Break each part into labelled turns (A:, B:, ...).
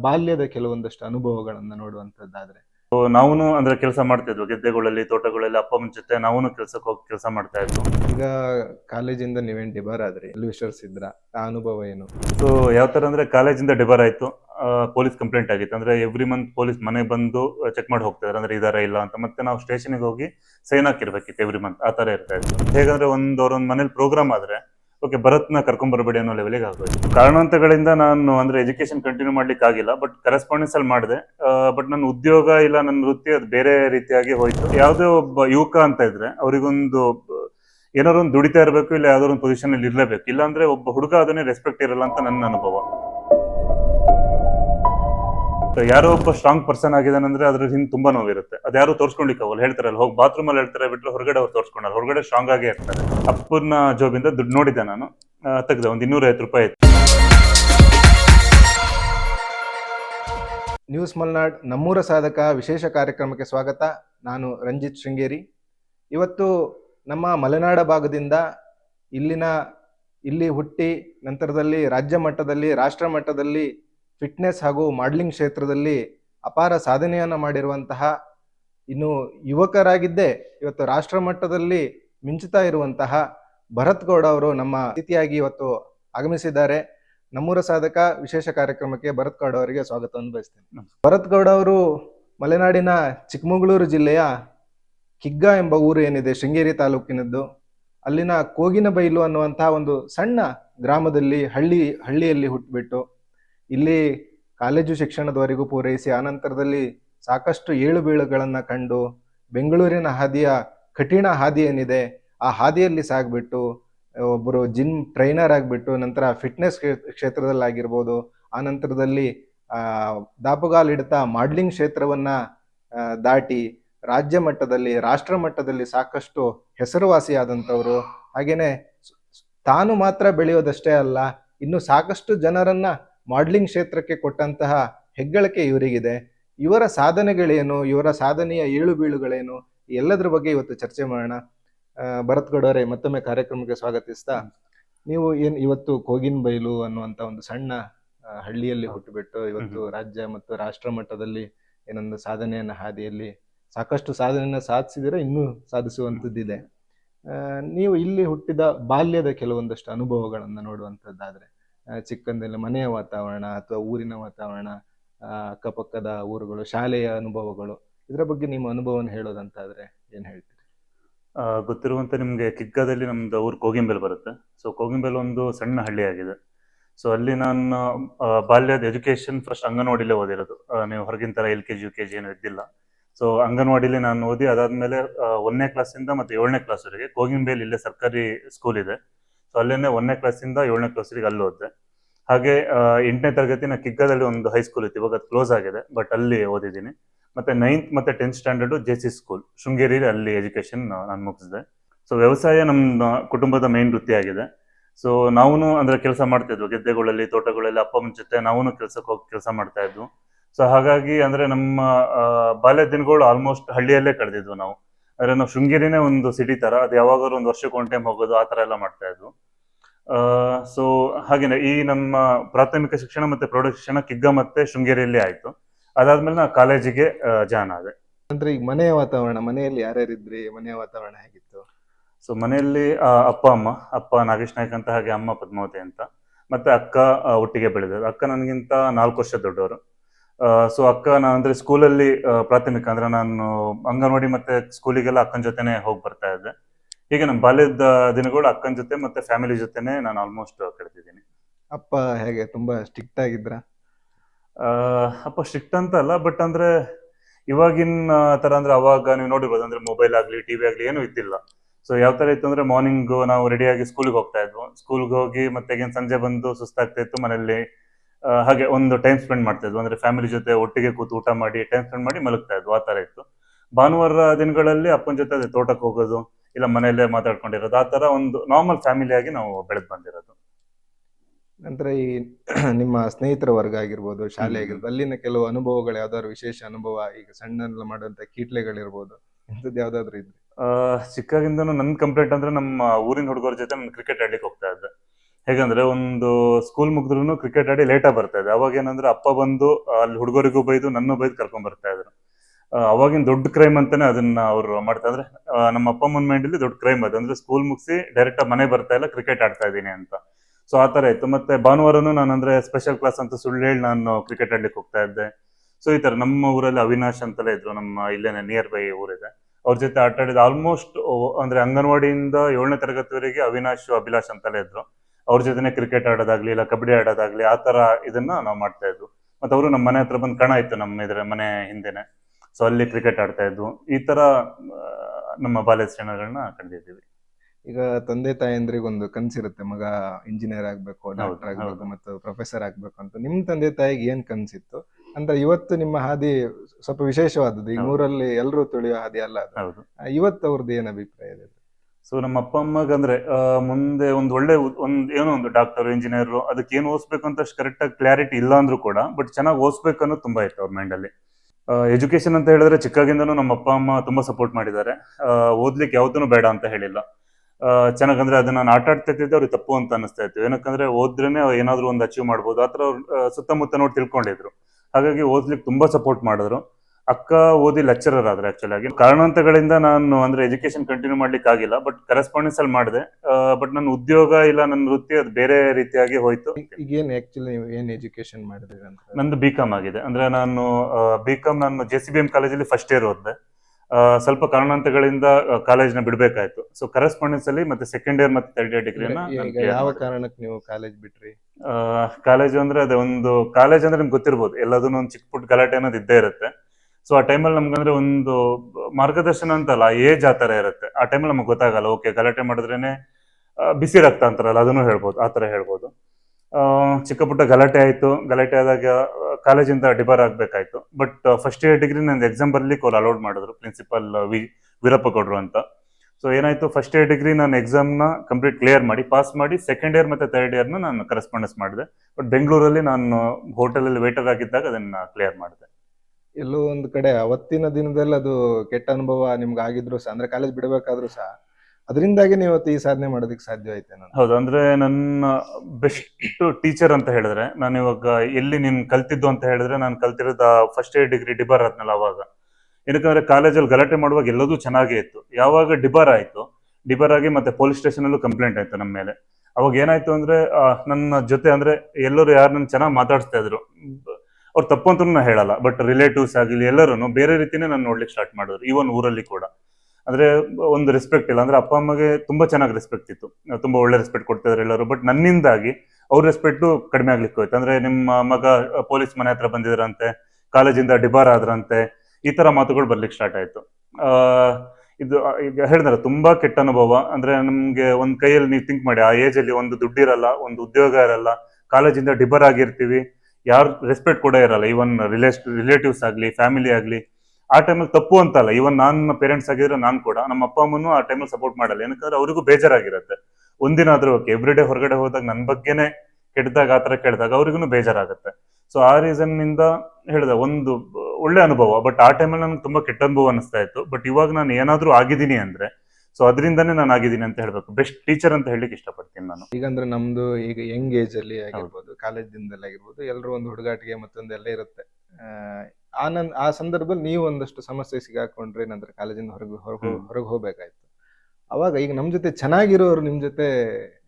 A: ಬಾಲ್ಯದ ಕೆಲವೊಂದಷ್ಟು ಅನುಭವಗಳನ್ನ ನೋಡುವಂತದ್ದಾದ್ರೆ?
B: ಸೊ ನಾವು ಅಂದ್ರೆ ಕೆಲಸ ಮಾಡ್ತಿದ್ವು ಗೆದ್ದೆಗಳಲ್ಲಿ ತೋಟಗಳಲ್ಲಿ ಅಪ್ಪ ಅಮ್ಮನ ಜೊತೆ ನಾವು ಕೆಲಸಕ್ಕೆ ಹೋಗಿ ಕೆಲಸ ಮಾಡ್ತಾ ಇದ್ವು.
A: ಈಗ ಕಾಲೇಜಿಂದ ನೀವೇನ್ ಡಿಬಾರ್ ಆದ್ರಿ? ಲಿಸ್ಟರ್ಸ್ ಇದ್ರ ಆ ಅನುಭವ ಏನು?
B: ಸೊ ಯಾವ ತರ ಅಂದ್ರೆ ಕಾಲೇಜಿಂದ ಡಿಬಾರ್ ಆಯ್ತು. ಪೊಲೀಸ್ ಕಂಪ್ಲೇಂಟ್ ಆಗಿತ್ತು. ಅಂದ್ರೆ ಎವ್ರಿ ಮಂತ್ ಪೊಲೀಸ್ ಮನೆ ಬಂದು ಚೆಕ್ ಮಾಡಿ ಹೋಗ್ತಿದಾರೆ. ಅಂದ್ರೆ ಇದಾರ ಇಲ್ಲ ಅಂತ. ಮತ್ತೆ ನಾವು ಸ್ಟೇಷನ್ಗೆ ಹೋಗಿ ಸೈನ್ ಹಾಕಿರ್ಬೇಕಿತ್ತು ಎವ್ರಿ ಮಂತ್ ಆ ತರ ಇರ್ತಾ ಇತ್ತು. ಹೇಗಂದ್ರೆ ಒಂದ್ ಅವ್ರೊಂದ್ ಮನೇಲಿ ಪ್ರೋಗ್ರಾಮ್ ಆದ್ರೆ ಓಕೆ ಭರತ್ನ ಕರ್ಕೊಂಡ್ ಬರಬೇಡಿ ಅನ್ನೋ ಲೆವೆಲಿಗೆ ಆಗೋಯ್ತು ಕಾರಣಾಂತಗಳಿಂದ ನಾನು ಅಂದ್ರೆ ಎಜುಕೇಶನ್ ಕಂಟಿನ್ಯೂ ಮಾಡ್ಲಿಕ್ಕೆ ಆಗಿಲ್ಲ ಬಟ್ ಕರೆಸ್ಪಾಂಡೆನ್ಸ್ ಅಲ್ಲಿ ಮಾಡಿದೆ. ಬಟ್ ನನ್ನ ಉದ್ಯೋಗ ಇಲ್ಲ, ನನ್ನ ವೃತ್ತಿ ಅದು ಬೇರೆ ರೀತಿಯಾಗಿ ಹೋಯ್ತು. ಯಾವುದೇ ಒಬ್ಬ ಯುವಕ ಅಂತ ಇದ್ರೆ, ಅವರಿಗೊಂದು, ಏನಾದ್ರು ಒಂದು ದುಡಿತಾ ಇರಬೇಕು, ಇಲ್ಲ ಯಾವ್ದಾದ್ರು ಒಂದು ಪೊಸಿಷನ್ ಅಲ್ಲಿ ಇರಲೇಬೇಕು. ಇಲ್ಲಾಂದ್ರೆ ಒಬ್ಬ ಹುಡುಗ ಅದನ್ನೇ ರೆಸ್ಪೆಕ್ಟ್ ಇರಲ್ಲ ಅಂತ ನನ್ನ ಅನುಭವ. ಯಾರೋ ಒಬ್ಬ ಸ್ಟ್ರಾಂಗ್ ಪರ್ಸನ್ ಆಗಿದ್ದಾನೆ ಆಗಿದಾನಂದ್ರೆ ಅದ್ರ ಹಿಂದೆ ತುಂಬಾ ನೋವಿರುತ್ತೆ. ಅದ್ಯಾರು ತೋರ್ಸ್ಕೊಳ್ಲಿಕ್ಕೆ ಅವಲ್ಲ ಹೇಳ್ತಾರಲ್ಲ ಹೋಗಿ ಬಾತ್ರೂಮ್ ಅಲ್ಲಿ ಹೇಳ್ತಾರೆ, ಬಿಟ್ರೆ ಹೊರಗಡೆ ಅವ್ರು ತೋರ್ಸ್ಕೊಂಡಲ್ಲ. ಹೊರಗಡೆ ಸ್ಟ್ರಾಂಗ್ ಆಗೇ ಇರ್ತಾರೆ. ಅಪ್ಪನ ಜಾಬಿಂದ ದುಡ್ಡು ನೋಡಿದ್ದೆ ನಾನು. ತೆಗ್ದೆ, ಒಂದು ಇನ್ನೂರ ಐವತ್ತು ರೂಪಾಯಿ ಇತ್ತು
A: ನ್ಯೂಸ್ ಮಲ್ನಾಡ್, ನಮ್ಮೂರ ಸಾಧಕ ವಿಶೇಷ ಕಾರ್ಯಕ್ರಮಕ್ಕೆ ಸ್ವಾಗತ. ನಾನು ರಂಜಿತ್ ಶೃಂಗೇರಿ. ಇವತ್ತು ನಮ್ಮ ಮಲೆನಾಡ ಭಾಗದಿಂದ ಇಲ್ಲಿನ, ಇಲ್ಲಿ ಹುಟ್ಟಿ ನಂತರದಲ್ಲಿ ರಾಜ್ಯ ಮಟ್ಟದಲ್ಲಿ, ರಾಷ್ಟ್ರ ಮಟ್ಟದಲ್ಲಿ ಫಿಟ್ನೆಸ್ ಹಾಗೂ ಮಾಡಲಿಂಗ್ ಕ್ಷೇತ್ರದಲ್ಲಿ ಅಪಾರ ಸಾಧನೆಯನ್ನು ಮಾಡಿರುವಂತಹ ಇನ್ನು ಯುವಕರಾಗಿದ್ದೇ ಇವತ್ತು ರಾಷ್ಟ್ರ ಮಟ್ಟದಲ್ಲಿ ಮಿಂಚುತ್ತಾ ಇರುವಂತಹ ಭರತ್ ಗೌಡ ಅವರು ನಮ್ಮ ಅತಿಥಿಯಾಗಿ ಇವತ್ತು ಆಗಮಿಸಿದ್ದಾರೆ. ನಮ್ಮೂರ ಸಾಧಕ ವಿಶೇಷ ಕಾರ್ಯಕ್ರಮಕ್ಕೆ ಭರತ್ ಗೌಡ ಅವರಿಗೆ ಸ್ವಾಗತವನ್ನು ಬಯಸ್ತೇನೆ ಭರತ್ ಗೌಡ ಅವರು ಮಲೆನಾಡಿನ ಚಿಕ್ಕಮಗಳೂರು ಜಿಲ್ಲೆಯ ಕಿಗ್ಗ ಎಂಬ ಊರು ಏನಿದೆ ಶೃಂಗೇರಿ ತಾಲೂಕಿನದ್ದು. ಅಲ್ಲಿನ ಕೋಗಿನಬೈಲು ಅನ್ನುವಂತಹ ಒಂದು ಸಣ್ಣ ಗ್ರಾಮದಲ್ಲಿ ಹಳ್ಳಿ ಹಳ್ಳಿಯಲ್ಲಿ ಹುಟ್ಟುಬಿಟ್ಟು ಇಲ್ಲಿ ಕಾಲೇಜು ಶಿಕ್ಷಣದವರೆಗೂ ಪೂರೈಸಿ ಆನಂತರದಲ್ಲಿ ಸಾಕಷ್ಟು ಏಳು ಬೀಳುಗಳನ್ನು ಕಂಡು ಬೆಂಗಳೂರಿನ ಹಾದಿಯ ಕಠಿಣ ಹಾದಿ ಏನಿದೆ, ಆ ಹಾದಿಯಲ್ಲಿ ಸಾಗ್ಬಿಟ್ಟು ಒಬ್ಬರು ಜಿಮ್ ಟ್ರೈನರ್ ಆಗಿಬಿಟ್ಟು, ನಂತರ ಫಿಟ್ನೆಸ್ ಕ್ಷೇತ್ರದಲ್ಲಾಗಿರ್ಬೋದು, ಆ ನಂತರದಲ್ಲಿ ದಾಪುಗಾಲಿಡ್ತಾ ಮಾಡ್ಲಿಂಗ್ ಕ್ಷೇತ್ರವನ್ನು ದಾಟಿ ರಾಜ್ಯ ಮಟ್ಟದಲ್ಲಿ, ರಾಷ್ಟ್ರ ಮಟ್ಟದಲ್ಲಿ ಸಾಕಷ್ಟು ಹೆಸರುವಾಸಿಯಾದಂಥವರು. ಹಾಗೆಯೇ ತಾನು ಮಾತ್ರ ಬೆಳೆಯೋದಷ್ಟೇ ಅಲ್ಲ, ಇನ್ನು ಸಾಕಷ್ಟು ಜನರನ್ನ ಮಾಡ್ಲಿಂಗ್ ಕ್ಷೇತ್ರಕ್ಕೆ ಕೊಟ್ಟಂತಹ ಹೆಗ್ಗಳಿಕೆ ಇವರಿಗಿದೆ. ಇವರ ಸಾಧನೆಗಳೇನು ಇವರ ಸಾಧನೆಯ ಏಳು ಬೀಳುಗಳೇನು ಎಲ್ಲದರ ಬಗ್ಗೆ ಇವತ್ತು ಚರ್ಚೆ ಮಾಡೋಣ. ಭರತ್ ಗೌಡವರೇ ಮತ್ತೊಮ್ಮೆ ಕಾರ್ಯಕ್ರಮಕ್ಕೆ ಸ್ವಾಗತಿಸ್ತಾ ನೀವು ಏನ್ ಇವತ್ತು ಕೋಗಿನ್ ಬೈಲು ಅನ್ನುವಂತ ಒಂದು ಸಣ್ಣ ಹಳ್ಳಿಯಲ್ಲಿ ಹುಟ್ಟುಬಿಟ್ಟು ಇವತ್ತು ರಾಜ್ಯ ಮತ್ತು ರಾಷ್ಟ್ರ ಮಟ್ಟದಲ್ಲಿ ಏನೊಂದು ಸಾಧನೆಯನ್ನ ಹಾದಿಯಲ್ಲಿ ಸಾಕಷ್ಟು ಸಾಧನೆಯನ್ನ ಸಾಧಿಸಿದರೆ ಇನ್ನೂ ಸಾಧಿಸುವಂತದ್ದಿದೆ ಆ, ನೀವು ಇಲ್ಲಿ ಹುಟ್ಟಿದ ಬಾಲ್ಯದ ಕೆಲವೊಂದಷ್ಟು ಅನುಭವಗಳನ್ನ ನೋಡುವಂತದ್ದಾದ್ರೆ ಆ, ಚಿಕ್ಕಂದಲ್ಲಿ ಮನೆಯ ವಾತಾವರಣ ಅಥವಾ ಊರಿನ ವಾತಾವರಣ ಅಕ್ಕಪಕ್ಕದ ಊರುಗಳು ಶಾಲೆಯ ಅನುಭವಗಳು ಇದರ ಬಗ್ಗೆ ನಿಮ್ಮ ಅನುಭವವನ್ನು ಹೇಳೋದಂತಾದ್ರೆ ಏನ್ ಹೇಳ್ತೀರಿ?
B: ಆ, ನಿಮಗೆ ಕಿಗ್ಗಾದಲ್ಲಿ ನಮ್ದು ಊರು ಕೋಗಿಂಬೆಲ್ ಬರುತ್ತೆ. ಸೊ ಕೋಗಿಂಬೆಲ್ ಒಂದು ಸಣ್ಣ ಹಳ್ಳಿ ಆಗಿದೆ. ಸೊ ಅಲ್ಲಿ ನಾನು ಬಾಲ್ಯದ ಎಜುಕೇಶನ್ ಫಸ್ಟ್ ಅಂಗನವಾಡಿಲೇ ಓದಿರೋದು. ನೀವು ಹೊರಗಿನ ತರ L K G U K G ಏನು ಇದ್ದಿಲ್ಲ. ಸೊ ಅಂಗನವಾಡಿಲಿ ನಾನು ಓದಿ ಅದಾದಮೇಲೆ ಒಂದನೇ ಕ್ಲಾಸಿಂದ ಮತ್ತೆ ಏಳನೇ ಕ್ಲಾಸ್ವರೆಗೆ ಕೋಗಿಂಬೇಲ್ ಇಲ್ಲೇ ಸರ್ಕಾರಿ ಸ್ಕೂಲ್ ಇದೆ. ಸೊ ಅಲ್ಲೇನೆ ಒಂದನೇ ಕ್ಲಾಸಿಂದ ಏಳನೇ ಕ್ಲಾಸಿಗೆ ಅಲ್ಲಿ ಓದಿದೆ ಹಾಗೆ ಎಂಟನೇ ತರಗತಿನ ಕಿಗ್ಗಾದಲ್ಲಿ ಒಂದು ಹೈಸ್ಕೂಲ್ ಇತ್ತು, ಇವಾಗ ಅದು ಕ್ಲೋಸ್ ಆಗಿದೆ ಬಟ್ ಅಲ್ಲಿ ಓದಿದ್ದೀನಿ. ಮತ್ತೆ ನೈನ್ತ್ ಮತ್ತೆ tenth standard J C school Sringeri ಅಲ್ಲಿ ಎಜುಕೇಶನ್ ನಾನು ಮುಗಿಸಿದೆ. ಸೊ ವ್ಯವಸಾಯ ನಮ್ಮ ಕುಟುಂಬದ ಮೇನ್ ವೃತ್ತಿ ಆಗಿದೆ. ಸೊ ನಾವು ಅಂದ್ರೆ ಕೆಲಸ ಮಾಡ್ತಿದ್ವು ಗೆದ್ದೆಗಳಲ್ಲಿ, ತೋಟಗಳಲ್ಲಿ, ಅಪ್ಪ, ಅಮ್ಮನ ಜೊತೆ ನಾವು ಕೆಲಸಕ್ಕೆ ಹೋಗಿ ಕೆಲಸ ಮಾಡ್ತಾ ಇದ್ವು. ಸೊ ಹಾಗಾಗಿ ಅಂದ್ರೆ ನಮ್ಮ ಬಾಲ್ಯ ದಿನಗಳು ಆಲ್ಮೋಸ್ಟ್ ಹಳ್ಳಿಯಲ್ಲೇ ಕಳೆದಿದ್ವು ನಾವು. ಅಂದ್ರೆ ನಾವು ಶೃಂಗೇರಿನೇ ಒಂದು ಸಿಟಿ ತರ ಅದು ಯಾವಾಗಾದ್ರು ಒಂದು ವರ್ಷಕ್ಕೆ ಒನ್ ಟೈಮ್ ಹೋಗೋದು ಆ ತರ ಎಲ್ಲ ಮಾಡ್ತಾ ಇದ್ವು. ಸೊ ಹಾಗೇನೆ ಈ ನಮ್ಮ ಪ್ರಾಥಮಿಕ ಶಿಕ್ಷಣ ಮತ್ತೆ ಪ್ರೌಢ ಶಿಕ್ಷಣ ಕಿಗ್ಗ ಮತ್ತೆ ಶೃಂಗೇರಿಯಲ್ಲಿ ಆಯ್ತು. ಅದಾದ್ಮೇಲೆ ನಾ ಕಾಲೇಜಿಗೆ ಜಾನ್ ಆದೆ.
A: ಅಂದ್ರೆ ಈಗ ಮನೆಯ ವಾತಾವರಣ ಮನೆಯಲ್ಲಿ ಯಾರ್ಯಾರಿದ್ರಿ ಮನೆಯ ವಾತಾವರಣ ಹೇಗಿತ್ತು?
B: ಸೊ ಮನೆಯಲ್ಲಿ ಅಪ್ಪ ಅಮ್ಮ ಅಪ್ಪ ನಾಗೇಶ್ ನಾಯ್ಕ್ ಅಂತ ಹಾಗೆ ಅಮ್ಮ ಪದ್ಮಾವತಿ ಅಂತ. ಮತ್ತೆ ಅಕ್ಕ ಒಟ್ಟಿಗೆ ಬೆಳೆದ್ರು ಅಕ್ಕ ನನಗಿಂತ ನಾಲ್ಕು ವರ್ಷ ದೊಡ್ಡವರು. ಸೊ ಅಕ್ಕ ನಾನು ಅಂದ್ರೆ ಸ್ಕೂಲಲ್ಲಿ ಪ್ರಾಥಮಿಕ ಅಂದ್ರೆ ನಾನು ಅಂಗನವಾಡಿ ಮತ್ತೆ ಸ್ಕೂಲಿಗೆಲ್ಲ ಅಕ್ಕನ ಜೊತೆನೆ ಹೋಗಿ ಬರ್ತಾ ಇದ್ದೆ. ಹೀಗೆ ನಮ್ಮ ಬಾಲ್ಯದ ದಿನಗಳು ಅಕ್ಕನ ಜೊತೆ ಮತ್ತೆ ಫ್ಯಾಮಿಲಿ ಜೊತೆನೆ ನಾನು ಆಲ್ಮೋಸ್ಟ್ ಕಳೆದಿದ್ದೀನಿ.
A: ಅಪ್ಪ ಹೇಗೆ ತುಂಬಾ ಸ್ಟ್ರಿಕ್ಟ್ ಆಗಿದ್ರ?
B: ಆ, ಅಪ್ಪ ಸ್ಟ್ರಿಕ್ಟ್ ಅಂತ ಅಲ್ಲ ಬಟ್ ಅಂದ್ರೆ ಇವಾಗಿನ ತರ ಅಂದ್ರೆ ಅವಾಗ ನೀವು ನೋಡಿರ್ಬೋದು ಅಂದ್ರೆ ಮೊಬೈಲ್ ಆಗ್ಲಿ ಟಿವಿ ಆಗ್ಲಿ ಏನು ಇದ್ದಿಲ್ಲ. ಸೊ ಯಾವ ತರ ಇತ್ತು ಅಂದ್ರೆ ಮಾರ್ನಿಂಗ್ ನಾವು ರೆಡಿಯಾಗಿ ಸ್ಕೂಲ್ಗೆ ಹೋಗ್ತಾ ಇದ್ವು. ಸ್ಕೂಲ್ಗೆ ಹೋಗಿ ಮತ್ತೆ ಸಂಜೆ ಬಂದು ಸುಸ್ತಾಗ್ತಾ ಇತ್ತು ಮನೆಯಲ್ಲಿ. ಹಾಗೆ ಒಂದು ಟೈಮ್ ಸ್ಪೆಂಡ್ ಮಾಡ್ತಾ ಇದ್ವು. ಅಂದ್ರೆ ಫ್ಯಾಮಿಲಿ ಜೊತೆ ಒಟ್ಟಿಗೆ ಕೂತು ಊಟ ಮಾಡಿ ಟೈಮ್ ಸ್ಪೆಂಡ್ ಮಾಡಿ ಮಲಗ್ತಾ ಇದ್ವು. ಆ ತರ ಇತ್ತು. ಭಾನುವಾರ ದಿನಗಳಲ್ಲಿ ಅಪ್ಪನ ಜೊತೆ ಅದೇ ತೋಟಕ್ಕೆ ಹೋಗೋದು ಇಲ್ಲ ಮನೆಯಲ್ಲೇ ಮಾತಾಡ್ಕೊಂಡಿರೋದು. ಆ ತರ ಒಂದು ನಾರ್ಮಲ್ ಫ್ಯಾಮಿಲಿ ಆಗಿ ನಾವು ಬೆಳೆದ್ ಬಂದಿರೋದು.
A: ನಂತರ ಈ ನಿಮ್ಮ ಸ್ನೇಹಿತರ ವರ್ಗ ಆಗಿರ್ಬೋದು ಶಾಲೆ. ಆಗಿರ್ಬೋದು ಅಲ್ಲಿನ ಕೆಲವು ಅನುಭವಗಳು ಯಾವ್ದಾದ್ರು ವಿಶೇಷ ಅನುಭವ ಈಗ ಸಣ್ಣ ಮಾಡುವಂತ ಕೀಟ್ಲೆಗಳಿರ್ಬೋದು ಇಂಥದ್ದು ಯಾವ್ದಾದ್ರು ಇದ್ರೆ?
B: ಚಿಕ್ಕಾಗಿಂದ ನನ್ ಕಂಪ್ಲೇಂಟ್ ಅಂದ್ರೆ ನಮ್ಮ ಊರಿನ ಹುಡುಗರ ಜೊತೆ ನಾನು ಕ್ರಿಕೆಟ್ ಆಡ್ಲಿಕ್ಕೆ ಹೋಗ್ತಾ ಇದ್ದೆ. ಹೇಗಂದ್ರೆ ಒಂದು ಸ್ಕೂಲ್ ಮುಗಿದ್ರು ಕ್ರಿಕೆಟ್ ಆಡಿ ಲೇಟಾಗಿ ಬರ್ತಾ ಇದೆ. ಅವಾಗ ಏನಂದ್ರೆ ಅಪ್ಪ ಬಂದು, ಅಲ್ಲಿ ಹುಡುಗರಿಗೂ ಬೈದು ನನ್ನ ಬೈದು ಕರ್ಕೊಂಡ್ ಬರ್ತಾ ಇದ್ರು. ಅವಾಗಿನ ದೊಡ್ಡ ಕ್ರೈಮ್ ಅಂತಾನೆ ಅದನ್ನ ಅವ್ರು ಮಾಡ್ತಾ ಅಂದ್ರೆ ನಮ್ಮ ಅಪ್ಪ ಅಮ್ಮನ ಮೈಂಡಲ್ಲಿ ದೊಡ್ಡ ಕ್ರೈಮ್ ಅದು. ಅಂದ್ರೆ ಸ್ಕೂಲ್ ಮುಗಿಸಿ ಡೈರೆಕ್ಟ್ ಮನೆ ಬರ್ತಾ ಇಲ್ಲ ಕ್ರಿಕೆಟ್ ಆಡ್ತಾ ಇದ್ದೀನಿ ಅಂತ. ಸೊ ಆ ತರ ಇತ್ತು. ಮತ್ತೆ ಭಾನುವಾರನು ನಾನು ಅಂದ್ರೆ ಸ್ಪೆಷಲ್ ಕ್ಲಾಸ್ ಅಂತ ಸುಳ್ಳು ಹೇಳಿ ನಾನು ಕ್ರಿಕೆಟ್ ಆಡ್ಲಿಕ್ಕೆ ಹೋಗ್ತಾ ಇದ್ದೆ. ಸೊ ಈ ತರ ನಮ್ಮ ಊರಲ್ಲಿ ಅವಿನಾಶ್ ಅಂತಲೇ ಇದ್ರು. ನಮ್ಮ ಇಲ್ಲೇನೆ ನಿಯರ್ ಬೈ ಊರಿದೆ. ಅವ್ರ ಜೊತೆ ಆಟ ಆಡಿದ ಆಲ್ಮೋಸ್ಟ್ ಅಂದ್ರೆ ಅಂಗನವಾಡಿಯಿಂದ ಏಳನೇ ತರಗತಿವರೆಗೆ ಅವಿನಾಶ್, ಅಭಿಲಾಷ್ ಅಂತಲೇ ಇದ್ರು. ಅವ್ರ ಜೊತೆನೆ ಕ್ರಿಕೆಟ್ ಆಡೋದಾಗ್ಲಿ ಇಲ್ಲ ಕಬಡ್ಡಿ ಆಡೋದಾಗ್ಲಿ ಆ ತರ ಇದನ್ನ ನಾವು ಮಾಡ್ತಾ ಇದ್ವು. ಮತ್ತೆ ಅವರು ನಮ್ಮ ಮನೆ ಹತ್ರ ಬಂದು ಕಣ ಇತ್ತು ನಮ್ಮ ಇದ್ರ ಮನೆ ಹಿಂದೆನೆ. ಸೊ ಅಲ್ಲಿ ಕ್ರಿಕೆಟ್ ಆಡ್ತಾ ಇದ್ವು. ಈ ತರ ನಮ್ಮ ಬಾಲ್ಯದ ಕ್ಷಣಗಳನ್ನ ಕಂಡಿದ್ದೀವಿ.
A: ಈಗ ತಂದೆ ತಾಯಂದ್ರಿಗೆ ಒಂದು ಕನ್ಸಿರುತ್ತೆ ಮಗ ಇಂಜಿನಿಯರ್ ಆಗ್ಬೇಕು ಡಾಕ್ಟರ್ ಆಗ್ಬೇಕು ಮತ್ತು ಪ್ರೊಫೆಸರ್ ಆಗ್ಬೇಕು ಅಂತ. ನಿಮ್ ತಂದೆ ತಾಯಿಗೆ ಏನ್ ಕನ್ಸಿತ್ತು ಅಂದ್ರೆ ಇವತ್ತು ನಿಮ್ಮ ಹಾದಿ ಸ್ವಲ್ಪ ವಿಶೇಷವಾದದ್ದು. ಈಗ
B: ಹೌದು.
A: ಊರಲ್ಲಿ ಎಲ್ಲರೂ ತುಳಿಯೋ ಹಾದಿ ಅಲ್ಲ ಇವತ್ತು ಅವ್ರದ್ದು ಏನ್ ಅಭಿಪ್ರಾಯ ಇದೆ?
B: ಸೊ ನಮ್ಮ ಅಪ್ಪ ಅಮ್ಮಗಂದ್ರೆ ಮುಂದೆ ಒಂದು ಒಳ್ಳೆ ಒಂದು ಏನೋ ಒಂದು ಡಾಕ್ಟರ್ ಇಂಜಿನಿಯರ್ ಅದಕ್ಕೆ ಏನು ಓದಿಸ್ಬೇಕು ಅಂತ ಕರೆಕ್ಟ್ ಆಗಿ ಕ್ಲಾರಿಟಿ ಇಲ್ಲ ಅಂದ್ರೂ ಕೂಡ ಬಟ್ ಚೆನ್ನಾಗಿ ಓದಿಸ್ಬೇಕು ಅನ್ನೋದು ತುಂಬಾ ಇತ್ತು ಅವ್ರ ಮೈಂಡ್ ಅಲ್ಲಿ. ಎಜುಕೇಶನ್ ಅಂತ ಹೇಳಿದ್ರೆ ಚಿಕ್ಕಾಗಿಂದನೂ ನಮ್ಮ ಅಪ್ಪ, ಅಮ್ಮ ತುಂಬಾ ಸಪೋರ್ಟ್ ಮಾಡಿದ್ದಾರೆ. ಓದ್ಲಿಕ್ಕೆ ಯಾವ್ದೂ ಬೇಡ ಅಂತ ಹೇಳಿಲ್ಲ. ಚೆನ್ನಾಗಂದ್ರೆ ಅದನ್ನ ನಾನು ಆಟ ಆಡ್ತಾ ಇದ್ದಿದ್ದೆ ಅವ್ರಿಗೆ ತಪ್ಪು ಅಂತ ಅನಿಸ್ತಾ ಇತ್ತು. ಏನಕ್ಕಂದ್ರೆ ಓದ್ರೇನೆ ಏನಾದ್ರು ಒಂದು ಅಚೀವ್ ಮಾಡ್ಬೋದು. ಆ ಥರ ಅವ್ರು ಸುತ್ತಮುತ್ತ ನೋಡಿ ತಿಳ್ಕೊಂಡಿದ್ರು. ಹಾಗಾಗಿ ಓದ್ಲಿಕ್ಕೆ ತುಂಬಾ ಸಪೋರ್ಟ್ ಮಾಡಿದ್ರು. ಅಕ್ಕ ಓದಿ ಲೆಕ್ಚರರ್ ಆದ್ರೆ ಆಕ್ಚುಲಿ ಆಗಿ. ಕಾರಣಾಂತಗಳಿಂದ ನಾನು ಅಂದ್ರೆ ಎಜುಕೇಶನ್ ಕಂಟಿನ್ಯೂ ಮಾಡ್ಲಿಕ್ಕೆ ಆಗಿಲ್ಲ ಬಟ್ ಕರೆಸ್ಪಾಂಡೆನ್ಸ್ ಅಲ್ಲಿ ಮಾಡಿದೆ. ಬಟ್ ನನ್ನ ಉದ್ಯೋಗ ಇಲ್ಲ ನನ್ನ ವೃತ್ತಿ ಅದು ಬೇರೆ ರೀತಿಯಾಗಿ ಹೋಯ್ತು.
A: ಈಗ ಏನ್ ಆಕ್ಚುಲಿ ನೀವು ಏನ್ ಎಜುಕೇಶನ್ ಮಾಡಿದ್ರಿ ಅಂತ?
B: ನಂದು ಬಿ ಕಾಮ್ ಆಗಿದೆ. ಅಂದ್ರೆ ನಾನು ಬಿ ಕಾಮ್ ನಾನು ಜೆ ಸಿ ಬಿ ಎಂ ಕಾಲೇಜಲ್ಲಿ ಫಸ್ಟ್ ಇಯರ್ ಓದಿದೆ. ಸ್ವಲ್ಪ ಕಾರಣಾಂತಗಳಿಂದ ಕಾಲೇಜ್ನ ಬಿಡಬೇಕಾಯ್ತು. ಸೊ ಕರೆಸ್ಪಾಂಡೆನ್ಸ್ ಅಲ್ಲಿ ಮತ್ತೆ ಸೆಕೆಂಡ್ ಇಯರ್ ಮತ್ತೆ ಥರ್ಡ್ ಇಯರ್
A: ಡಿಗ್ರಿ ಯಾವ ಕಾರಣಕ್ಕೆ ನೀವು ಕಾಲೇಜ್ ಬಿಟ್ರಿ?
B: ಕಾಲೇಜ್ ಅಂದ್ರೆ ಅದೇ ಒಂದು ಕಾಲೇಜ್ ಅಂದ್ರೆ ನಿಮ್ಗೆ ಗೊತ್ತಿರ್ಬೋದು. ಎಲ್ಲದನ್ನೂ ಒಂದು ಚಿಕ್ಕ ಪುಟ್ಟ ಗಲಾಟೆ ಅನ್ನೋದು ಇದ್ದೇ ಇರುತ್ತೆ. ಸೊ ಆ ಟೈಮಲ್ಲಿ ನಮ್ಗಂದ್ರೆ ಒಂದು ಮಾರ್ಗದರ್ಶನ ಅಂತಲ್ಲ ಏಜ್ ಆ ಥರ ಇರುತ್ತೆ. ಆ ಟೈಮಲ್ಲಿ ನಮಗೆ ಗೊತ್ತಾಗಲ್ಲ ಓಕೆ ಗಲಾಟೆ ಮಾಡಿದ್ರೇನೆ ಬಿಸಿ ರಕ್ತ ಅಂತಾರಲ್ಲ, ಅದನ್ನು ಹೇಳ್ಬೋದು, ಆ ಥರ ಹೇಳ್ಬೋದು. ಚಿಕ್ಕ ಪುಟ್ಟ ಗಲಾಟೆ ಆಯ್ತು. ಗಲಾಟೆ ಆದಾಗ ಕಾಲೇಜಿಂದ ಡಿಬಾರ್ ಆಗಬೇಕಾಯ್ತು. ಬಟ್ ಫಸ್ಟ್ ಇಯರ್ ಡಿಗ್ರಿ ನಂದು ಎಕ್ಸಾಮ್ ಬರ್ಲಿಕ್ಕೆ ಅವ್ರು ಅಲೌಡ್ ಮಾಡಿದ್ರು ಪ್ರಿನ್ಸಿಪಲ್ ವಿ ವೀರಪ್ಪ ಗೌಡ್ರು ಅಂತ. ಸೊ ಏನಾಯ್ತು ಫಸ್ಟ್ ಇಯರ್ ಡಿಗ್ರಿ ನಾನು ಎಕ್ಸಾಮ್ನ ಕಂಪ್ಲೀಟ್ ಕ್ಲಿಯರ್ ಮಾಡಿ ಪಾಸ್ ಮಾಡಿ ಸೆಕೆಂಡ್ ಇಯರ್ ಮತ್ತೆ ಥರ್ಡ್ ಇಯರ್ನ ನಾನು ಕರೆಸ್ಪಾಂಡೆನ್ಸ್ ಮಾಡಿದೆ. ಬಟ್ ಬೆಂಗಳೂರಲ್ಲಿ ನಾನು ಹೋಟೆಲಲ್ಲಿ ವೇಟರ್ ಆಗಿದ್ದಾಗ ಅದನ್ನ ಕ್ಲಿಯರ್ ಮಾಡಿದೆ.
A: ಎಲ್ಲೋ ಒಂದು ಕಡೆ ಅವತ್ತಿನ ದಿನದಲ್ಲಿ ಅದು ಕೆಟ್ಟ ಅನುಭವ ನಿಮ್ಗೆ ಆಗಿದ್ರು ಸಹ, ಅಂದ್ರೆ ಕಾಲೇಜ್ ಬಿಡಬೇಕಾದ್ರೂ ಸಹ, ಅದರಿಂದಾಗಿ ನೀವು ಈ ಸಾಧನೆ ಮಾಡೋದಕ್ಕೆ ಸಾಧ್ಯ ಆಯ್ತೇನೋ
B: ಹೌದು, ಅಂದ್ರೆ ನನ್ನ ಬೆಸ್ಟ್ ಟೀಚರ್ ಅಂತ ಹೇಳಿದ್ರೆ, ನಾನು ಇವಾಗ ಎಲ್ಲಿ ನಿನ್ ಕಲ್ತಿದ್ದು ಅಂತ ಹೇಳಿದ್ರೆ ನಾನು ಕಲ್ತಿರೋದ ಫಸ್ಟ್ ಇಯರ್ ಡಿಗ್ರಿ ಡಿಬಾರ್ ಆದ್ನಲ್ಲ ಅವಾಗ. ಏನಕ್ಕಂದ್ರೆ ಕಾಲೇಜಲ್ಲಿ ಗಲಾಟೆ ಮಾಡುವಾಗ ಎಲ್ಲದೂ ಚೆನ್ನಾಗೇ ಇತ್ತು. ಯಾವಾಗ ಡಿಬಾರ್ ಆಯ್ತು, ಡಿಬಾರ್ ಆಗಿ ಮತ್ತೆ ಪೊಲೀಸ್ ಸ್ಟೇಷನ್ ಅಲ್ಲೂ ಕಂಪ್ಲೇಂಟ್ ಆಯ್ತು ನಮ್ಮ ಮೇಲೆ. ಅವಾಗ ಏನಾಯ್ತು ಅಂದ್ರೆ ನನ್ನ ಜೊತೆ ಅಂದ್ರೆ ಎಲ್ಲರೂ ಯಾರು ನನ್ನ ಚೆನ್ನಾಗಿ ಮಾತಾಡ್ಸ್ತಾ ಇದ್ರು. ಅವ್ರು ತಪ್ಪು ಅಂತೂ ನಾನು ಹೇಳಲ್ಲ ಬಟ್ ರಿಲೇಟಿವ್ಸ್ ಆಗಲಿ ಎಲ್ಲರೂ ಬೇರೆ ರೀತಿನೇ ನಾನು ನೋಡ್ಲಿಕ್ಕೆ ಸ್ಟಾರ್ಟ್ ಮಾಡಿದ್ರು ಈವನ್ ಊರಲ್ಲಿ ಕೂಡ. ಅಂದ್ರೆ ಒಂದು ರೆಸ್ಪೆಕ್ಟ್ ಇಲ್ಲ, ಅಂದ್ರೆ ಅಪ್ಪ ಅಮ್ಮಗೆ ತುಂಬಾ ಚೆನ್ನಾಗಿ ರೆಸ್ಪೆಕ್ಟ್ ಇತ್ತು. ತುಂಬಾ ಒಳ್ಳೆ ರೆಸ್ಪೆಕ್ಟ್ ಕೊಡ್ತಿದ್ರು ಎಲ್ಲರೂ ಬಟ್ ನನ್ನಿಂದಾಗಿ ಅವ್ರ ರೆಸ್ಪೆಕ್ಟು ಕಡಿಮೆ ಆಗ್ಲಿಕ್ಕೆ ಹೋಯ್ತು. ಅಂದ್ರೆ ನಿಮ್ಮ ಮಗ ಪೊಲೀಸ್ ಮನೆ ಹತ್ರ ಬಂದಿದ್ರಂತೆ, ಕಾಲೇಜಿಂದ ಡಿಬಾರ್ ಆದ್ರಂತೆ, ಈ ತರ ಮಾತುಗಳು ಬರ್ಲಿಕ್ಕೆ ಸ್ಟಾರ್ಟ್ ಆಯ್ತು. ಆ ಇದು ಈಗ ಹೇಳಿದ್ರೆ ತುಂಬಾ ಕೆಟ್ಟ ಅನುಭವ. ಅಂದ್ರೆ ನಮ್ಗೆ ಒಂದ್ ಕೈಯಲ್ಲಿ ನೀವು ಥಿಂಕ್ ಮಾಡಿ, ಆ ಏಜ್ ಅಲ್ಲಿ ಒಂದು ದುಡ್ಡಿರಲ್ಲ, ಒಂದು ಉದ್ಯೋಗ ಇರಲ್ಲ, ಕಾಲೇಜಿಂದ ಡಿಬರ್ ಆಗಿರ್ತೀವಿ ಯಾರು ರೆಸ್ಪೆಕ್ಟ್ ಕೂಡ ಇರಲ್ಲ. ಈವನ್ ರಿಲೇಸ್ ರಿಲೇಟಿವ್ಸ್ ಆಗಲಿ ಫ್ಯಾಮಿಲಿ ಆಗಲಿ, ಆ ಟೈಮಲ್ಲಿ ತಪ್ಪು ಅಂತಲ್ಲ. ಈವನ್ ನನ್ನ ಪೇರೆಂಟ್ಸ್ ಆಗಿದ್ರೆ ನಾನು ಕೂಡ ನಮ್ಮ ಅಪ್ಪ, ಅಮ್ಮನೂ ಆ ಟೈಮಲ್ಲಿ ಸಪೋರ್ಟ್ ಮಾಡಲ್ಲ. ಏನಕ್ಕಂದ್ರೆ ಅವರಿಗೂ ಬೇಜಾರಾಗಿರುತ್ತೆ. ಒಂದಿನ ಆದ್ರೂ ಓಕೆ ಎವ್ರಿ ಡೇ ಹೊರಗಡೆ ಹೋದಾಗ ನನ್ನ ಬಗ್ಗೆನೇ ಕೆಟ್ಟದಾಗ ಆ ಥರ ಕೇಳಿದಾಗ ಅವ್ರಿಗೂ ಬೇಜಾರಾಗುತ್ತೆ. ಸೊ ಆ ರೀಸನ್ನಿಂದ ಹೇಳಿದೆ, ಒಂದು ಒಳ್ಳೆ ಅನುಭವ. ಬಟ್ ಆ ಟೈಮಲ್ಲಿ ನನಗೆ ತುಂಬಾ ಕೆಟ್ಟ ಅನುಭವ ಅನಿಸ್ತಾ ಇತ್ತು. ಬಟ್ ಇವಾಗ ನಾನು ಏನಾದರೂ ಆಗಿದ್ದೀನಿ ಅಂದ್ರೆ ಸೊ ಅದರಿಂದಾನೇ ನಾನು ಆಗಿದ್ದೀನಿ ಅಂತ ಹೇಳ್ಬೇಕು. ಬೆಸ್ಟ್ ಟೀಚರ್ ಅಂತ ಹೇಳಲಿಕ್ಕೆ ಇಷ್ಟಪಡ್ತೀನಿ ನಾನು.
A: ಈಗ ಅಂದ್ರೆ ನಮ್ದು ಈಗ ಯಂಗ್ ಏಜ್ ಅಲ್ಲಿ ಆಗಿರ್ಬೋದು ಕಾಲೇಜ್ ದಿನದಲ್ಲಿ ಆಗಿರ್ಬೋದು ಎಲ್ಲರೂ ಒಂದು ಹುಡುಗಾಟಿಗೆ ಮತ್ತೊಂದೆಲ್ಲ ಇರುತ್ತೆ. ಆ, ಆ ಸಂದರ್ಭದಲ್ಲಿ ನೀವು ಒಂದಷ್ಟು ಸಮಸ್ಯೆ ಸಿಗಾಕೊಂಡ್ರೆ ನಂತರ ಕಾಲೇಜಿಂದ ಹೊರಗೆ ಹೊರಗೆ ಹೋಗ್ಬೇಕಾಯ್ತು. ಅವಾಗ ಈಗ ನಮ್ ಜೊತೆ ಚೆನ್ನಾಗಿರೋರು ನಿಮ್ ಜೊತೆ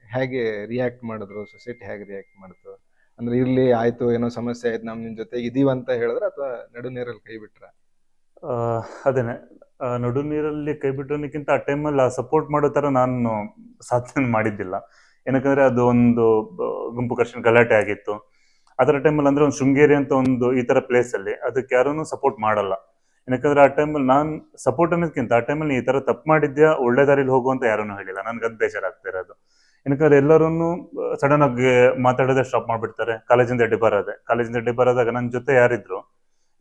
A: ಹೇಗೆ ರಿಯಾಕ್ಟ್ ಮಾಡಿದ್ರು ಸೊಸೈಟಿ ಹೇಗೆ ರಿಯಾಕ್ಟ್ ಮಾಡಿದ್ರು? ಅಂದ್ರೆ ಇರ್ಲಿ ಆಯ್ತು ಏನೋ ಸಮಸ್ಯೆ ಆಯ್ತು ನಮ್ ನಿಮ್ ಜೊತೆ ಇದೀವಂತ ಹೇಳಿದ್ರೆ ಅಥವಾ ನಡು ನೀರಲ್ಲಿ ಕೈ ಬಿಟ್ರ?
B: ಅದೇನೆ. ನಡು ನೀರಲ್ಲಿ ಕೈ ಬಿಟ್ಟೋನಕ್ಕಿಂತ ಆ ಟೈಮಲ್ಲಿ ಆ ಸಪೋರ್ಟ್ ಮಾಡೋ ತರ ನಾನು ಸಾಧನೆ ಮಾಡಿದ್ದಿಲ್ಲ. ಏನಕ್ಕಂದ್ರೆ ಅದು ಒಂದು ಗುಂಪು ಕರ್ಷಣ ಗಲಾಟೆ ಆಗಿತ್ತು. ಅದರ ಟೈಮಲ್ಲಿ ಅಂದ್ರೆ ಒಂದು ಶೃಂಗೇರಿ ಅಂತ ಒಂದು ಈ ತರ ಪ್ಲೇಸ್ ಅಲ್ಲಿ ಅದಕ್ಕೆ ಯಾರೂ ಸಪೋರ್ಟ್ ಮಾಡಲ್ಲ. ಏನಕ್ಕಂದ್ರೆ ಆ ಟೈಮಲ್ಲಿ ನಾನು ಸಪೋರ್ಟ್ ಅನ್ನೋದಕ್ಕಿಂತ ಆ ಟೈಮಲ್ಲಿ ಈ ತರ ತಪ್ಪು ಮಾಡಿದ್ಯಾ, ಒಳ್ಳೆ ದಾರಿಲಿ ಹೋಗುವಂತ ಯಾರೂ ಹೇಳಿಲ್ಲ. ನನ್ಗೆ ಅದು ಬೇಜಾರಾಗ್ತಾ ಇರೋದು. ಏನಕ್ಕಂದ್ರೆ ಎಲ್ಲರೂ ಸಡನ್ ಆಗಿ ಮಾತಾಡೋದೇ ಸ್ಟಾಪ್ ಮಾಡಿಬಿಡ್ತಾರೆ. ಕಾಲೇಜಿಂದ ಡಿಬಾರ್ ಆದೆ ಕಾಲೇಜಿಂದ ಡಿಬಾರ್ ಆದಾಗ ನನ್ನ ಜೊತೆ ಯಾರಿದ್ರು